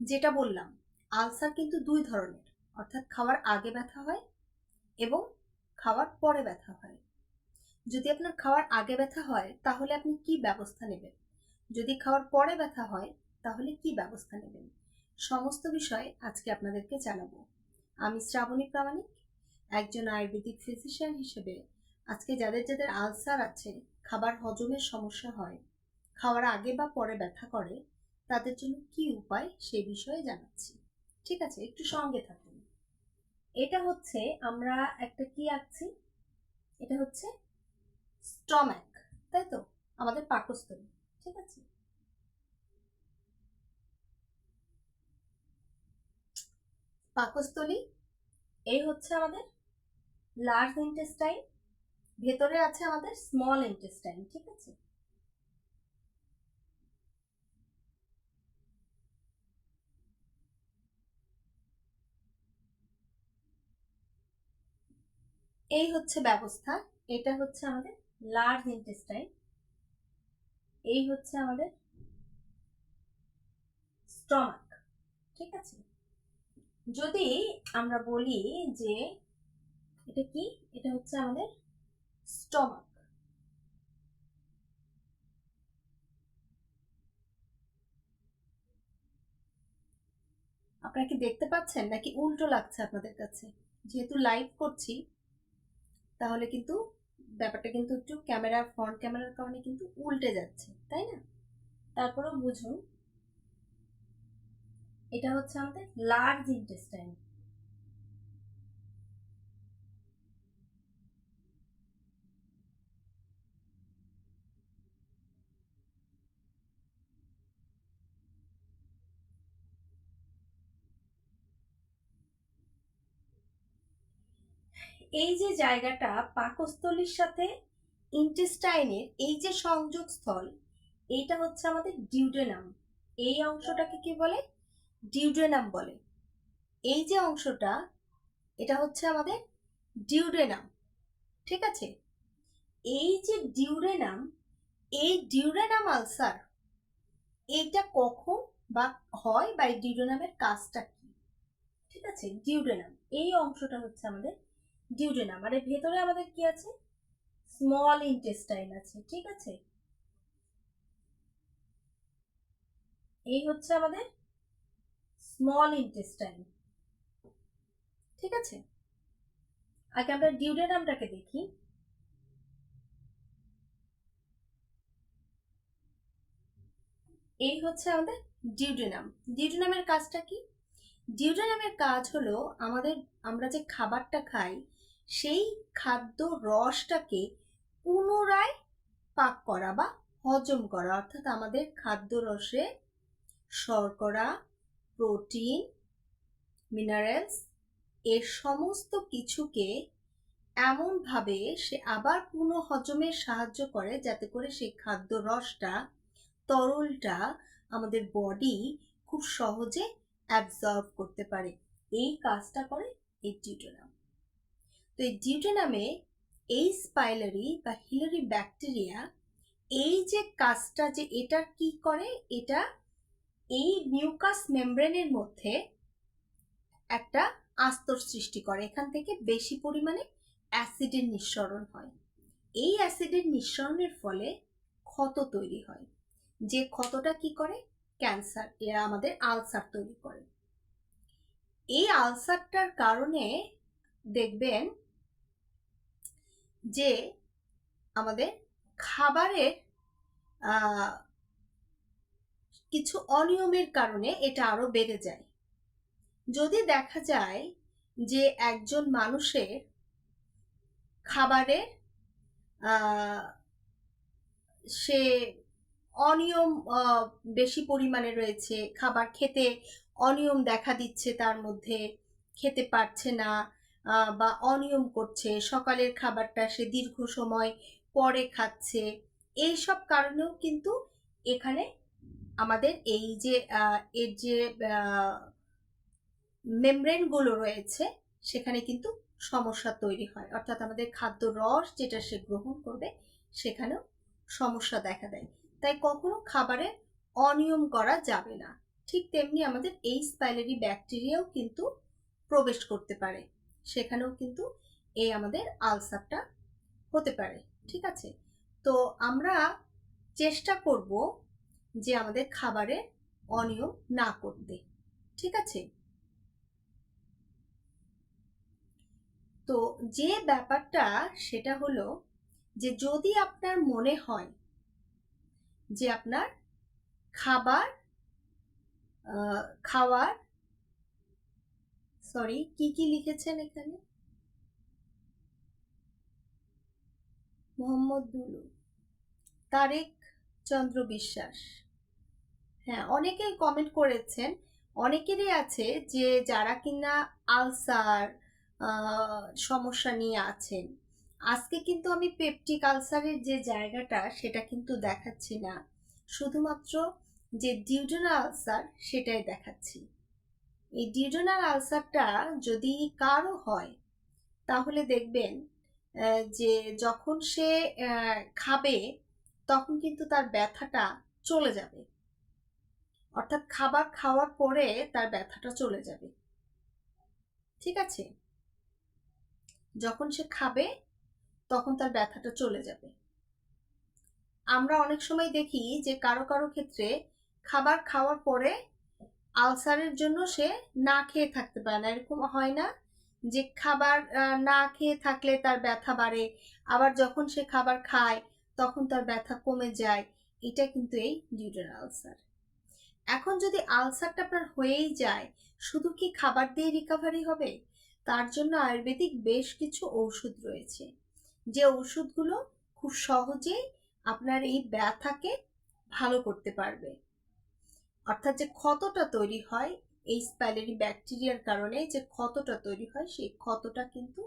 যেটা বললাম, আলসার কিন্তু দুই ধরনের, অর্থাৎ খাওয়ার আগে ব্যথা হয় এবং খাওয়ার পরে ব্যথা হয়। যদি আপনার খাওয়ার আগে ব্যথা হয়, তাহলে আপনি কি ব্যবস্থা নেবেন? যদি খাওয়ার পরে ব্যথা হয়, তাহলে কি ব্যবস্থা নেবেন? সমস্ত বিষয় আজকে আপনাদেরকে জানাব। আমি শ্রাবণী প্রামাণিক, একজন আয়ুর্বেদিক ফিজিশিয়ান হিসেবে আজকে যাদের যাদের আলসার আছে, খাবার হজমের সমস্যা হয়, খাওয়ার আগে বা পরে ব্যথা করে তাদের জন্য কি উপায় সে বিষয়ে জানাচ্ছি। ঠিক আছে, একটু সঙ্গে থাকুন। এটা হচ্ছে আমরা একটা কি আঁকছি? এটা হচ্ছে স্টম্যাক তাই তো? আমাদের পাকস্থলী, ঠিক আছে? পাকস্থলী এই হচ্ছে আমাদের লার্জ ইন্টেস্টাইন ভেতরে আছে আমাদের স্মল ইন্টেস্টাইন ঠিক আছে? এই হচ্ছে ব্যবস্থা, এটা হচ্ছে আমাদের লার্জ ইন্টেস্টাইন এই হচ্ছে আমাদের স্টমাক ঠিক আছে? যদি আমরা বলি যে এটা কি? এটা হচ্ছে আমাদের স্টমাক আপনারা কি দেখতে পাচ্ছেন? নাকি উল্টো লাগছে আপনাদের কাছে? যেহেতু লাইভ করছি তাহলে কিন্তু ব্যাপারটা কিন্তু একটু ক্যামেরা ফ্রন্ট ক্যামেরার কারণে কিন্তু উল্টে যাচ্ছে, তাই না? তারপরেও বুঝুন, এটা হচ্ছে আমাদের লার্জ ইন্টেস্টাইন এই যে জায়গাটা পাকস্থলীর সাথে ইন্টেস্টাইনের এই যে সংযোগস্থল, এইটা হচ্ছে আমাদের ডিউডেনাম এই অংশটাকে কি বলে? ডিউডেনাম বলে। এই যে অংশটা, এটা হচ্ছে আমাদের ডিউডেনাম ঠিক আছে? এই যে ডিউডেনাম এই ডিউডেনাম আলসার এইটা কখন বা হয় বা এই ডিউডেনামের কাজটা কি? ঠিক আছে? ডিউডেনাম এই অংশটা হচ্ছে আমাদের ডিউডেনাম এর ভেতরে আমাদের কি আছে? স্মল ইন্টেস্টাইন আছে, ঠিক আছে? এই হচ্ছে আমাদের স্মল ইন্টেস্টাইন ঠিক আছে? আগে আমরা ডিউডেনামটাকে দেখি। এই হচ্ছে আমাদের ডিউডেনাম ডিউডেনামের কাজটা কি? ডিউডেনামের কাজ হলো আমাদের, আমরা যে খাবারটা খাই সেই খাদ্য রসটাকে পুনরায় পাক করা বা হজম করা, অর্থাৎ আমাদের খাদ্য রসে শর্করা, প্রোটিন, মিনারেলস, এর সমস্ত কিছুকে এমনভাবে সে আবার পুনঃ হজমে সাহায্য করে, যাতে করে সেই খাদ্য রসটা, তরলটা আমাদের বডি খুব সহজে অ্যাবজর্ব করতে পারে। এই কাজটা করে এই ডিউটোনাম তো এই ডিউটোনামে এই স্পাইলারি বা হিলারি ব্যাকটেরিয়া, এই যে কাজটা যে এটা কি করে, এটা এই মিউকাস মেমব্রেনের মধ্যে একটা আস্তর সৃষ্টি করে। এখান থেকে বেশি পরিমাণে অ্যাসিডের নিঃসরণ হয়। এই অ্যাসিডের নিঃসরণের ফলে ক্ষত তৈরি হয়। যে ক্ষতটা কি করে? ক্যান্সার, এরা আমাদের আলসার তৈরি করে। এই আলসারটার কারণে দেখবেন যে আমাদের খাবারের কিছু অনিয়মের কারণে এটা আরও বেড়ে যায়। যদি দেখা যায় যে একজন মানুষের খাবারের সে অনিয়ম বেশি পরিমাণে রয়েছে, খাবার খেতে অনিয়ম দেখা দিচ্ছে তার মধ্যে, খেতে পারছে না বা অনিয়ম করছে, সকালের খাবারটা সে দীর্ঘ সময় পরে খাচ্ছে এই সব কারণেও কিন্তু এখানে আমাদের এই যে এর যে মেমব্রেনগুলো রয়েছে, সেখানে কিন্তু সমস্যা তৈরি হয়। অর্থাৎ আমাদের খাদ্য রস যেটা সে গ্রহণ করবে, সেখানেও সমস্যা দেখা দেয়। তাই কখনো খাবারে অনিয়ম করা যাবে না। ঠিক তেমনি আমাদের এই স্পাইলারি ব্যাকটেরিয়াও কিন্তু প্রবেশ করতে পারে। সেখানেও কিন্তু এই আমাদের আলসারটা হতে পারে, ঠিক আছে? তো আমরা চেষ্টা করব যে আমাদের খাবারে অনিয়ম না করতে, ঠিক আছে? তো যে ব্যাপারটা সেটা হলো যে যদি আপনার মনে হয় যে আপনার খাবার খাওয়ার সরি কি কি লিখেছেন এখানে? মোহাম্মদ দুলু। তারেক চন্দ্র বিশ্বাস। হ্যাঁ অনেকেই কমেন্ট করেছেন, অনেকেরই আছে যে যারা কিনা আলসার সমস্যা নিয়ে আছেন। আজকে কিন্তু আমি পেপটিক আলসারের যে জায়গাটা, সেটা কিন্তু দেখাচ্ছি না। শুধুমাত্র যে ডিউডোনাল আলসার, সেটাই দেখাচ্ছি। এই ডিউডোনাল আলসারটা যদি কারও হয়, তাহলে দেখবেন যে যখন সে খাবে, তখন কিন্তু তার ব্যথাটা চলে যাবে। অর্থাৎ খাবার খাওয়ার পরে তার ব্যথাটা চলে যাবে। ঠিক আছে? যখন সে খাবে, তখন তার ব্যথাটা চলে যাবে। আমরা অনেক সময় দেখি যে কারও কারও ক্ষেত্রে খাবার খাওয়ার পরে আলসারের জন্য সে না খেয়ে থাকতে পারে না। এরকম হয় না যে খাবার না খেয়ে থাকলে তার ব্যথা বাড়ে। আবার যখন সে খাবার খায়, তখন তার ব্যথা কমে যায়। এটা কিন্তু এই ডিউডার আলসার। এখন যদি আলসারটা আপনার হয়েই যায়, শুধু কি খাবার দিয়ে রিকাভারি হবে? তার জন্য আয়ুর্বেদিক বেশ কিছু ঔষধ রয়েছে। যে ওষুধগুলো খুব সহজেই আপনার এই ব্যথাকে ভালো করতে পারবে। অর্থাৎ যে ক্ষতটা তৈরি হয় এই স্প্যালেরি ব্যাকটেরিয়ার কারণে যে ক্ষতটা তৈরি হয়, সেই ক্ষতটা কিন্তু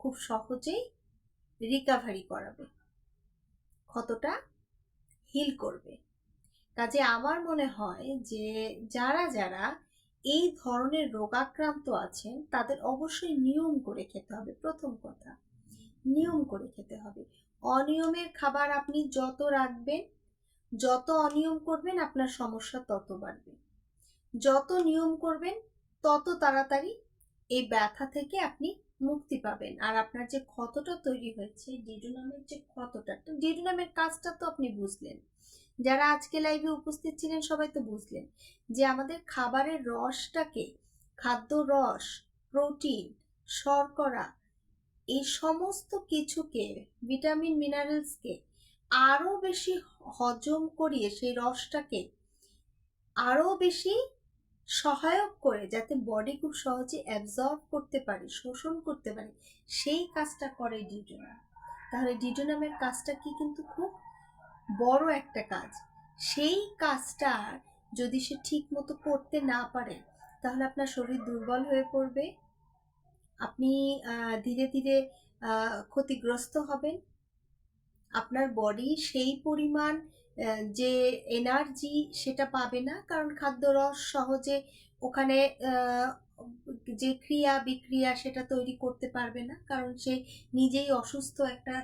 খুব সহজেই রিকাভারি করাবে। ক্ষতটা হিল করবে। কাজে আমার মনে হয় যে যারা যারা এই ধরনের রোগাক্রান্ত আছেন, তাদের অবশ্যই নিয়ম করে খেতে হবে। প্রথম কথা, নিয়ম করে খেতে হবে। অনিয়মের খাবার আপনি যত রাখবেন যত অনিয়ম করবেন আপনার সমস্যা তত বাড়বে। যত নিয়ম করবেন, তত তাড়াতাড়ি এই ব্যথা থেকে আপনি মুক্তি পাবেন। আর আপনার যে ক্ষতটা তৈরি হয়েছে ডিডোনামের যে ক্ষতটা ডিডোনামের কাজটা তো আপনি বুঝলেন। যারা আজকে লাইভে উপস্থিত ছিলেন, সবাই তো বুঝলেন যে আমাদের খাবারের রসটাকে, খাদ্য রস প্রোটিন শর্করা, এই সমস্ত কিছুকে ভিটামিন মিনারেলসকে আরও বেশি হজম করিয়ে সেই রসটাকে আরও বেশি সহায়ক করে যাতে বডি খুব সহজে অ্যাবজর্ব করতে পারে, শোষণ করতে পারে, সেই কাজটা করে ডিডোনাম তাহলে ডিডোনামের কাজটা কি কিন্তু খুব বড় একটা কাজ। সেই কাজটা যদি সে ঠিক মতো করতে না পারে, তাহলে আপনার শরীর দুর্বল হয়ে পড়বে। আপনি ধীরে ধীরে ক্ষতিগ্রস্ত হবেন। আপনার বডি সেই পরিমাণ যে এনার্জি সেটা পাবে না। কারণ খাদ্যরস সহজে ওখানে যে ক্রিয়া বিক্রিয়া সেটা তৈরি করতে পারবে না। কারণ সে নিজেই অসুস্থ একটা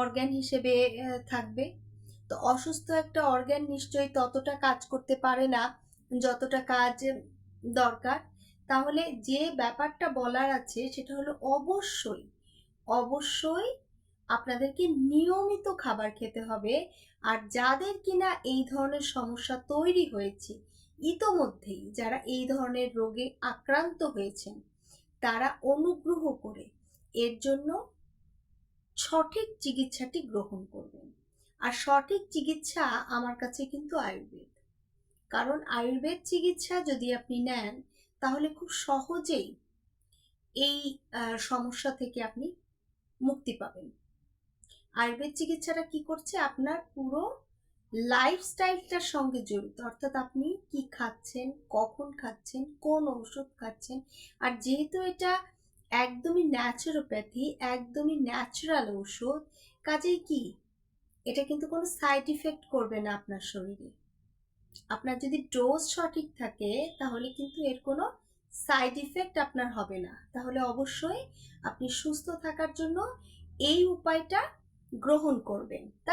অর্গ্যান হিসেবে থাকবে। তো অসুস্থ একটা অর্গ্যান নিশ্চয়ই ততটা কাজ করতে পারে না, যতটা কাজ দরকার। তাহলে যে ব্যাপারটা বলার আছে সেটা হলো অবশ্যই অবশ্যই আপনাদেরকে নিয়মিত খাবার খেতে হবে। আর যাদের কিনা এই ধরনের সমস্যা তৈরি হয়েছে, ইতোমধ্যেই যারা এই ধরনের রোগে আক্রান্ত হয়েছেন, তারা অনুগ্রহ করে এর জন্য সঠিক চিকিৎসাটি গ্রহণ করবেন। আর সঠিক চিকিৎসা আমার কাছে কিন্তু আয়ুর্বেদ। কারণ আয়ুর্বেদ চিকিৎসা যদি আপনি নেন, তাহলে খুব সহজেই এই সমস্যা থেকে আপনি মুক্তি পাবেন। আয়ুর্বেদ চিকিৎসাটা কি করছে? আপনার পুরো লাইফস্টাইলটার সঙ্গে জড়িত। অর্থাৎ আপনি কি খাচ্ছেন, কখন খাচ্ছেন, কোন ওষুধ খাচ্ছেন? আর যেহেতু এটা একদমই ন্যাচুরোপ্যাথি একদমই ন্যাচারাল ওষুধ কাজেই কি? এটা কিন্তু কোনো সাইড ইফেক্ট করবে না আপনার শরীরে। আপনার যদি ডোজ সঠিক থাকে, তাহলে কিন্তু এর কোনো সাইড ইফেক্ট আপনার হবে না। তাহলে অবশ্যই আপনি সুস্থ থাকার জন্য এই উপায়টা গ্রহণ করবেন।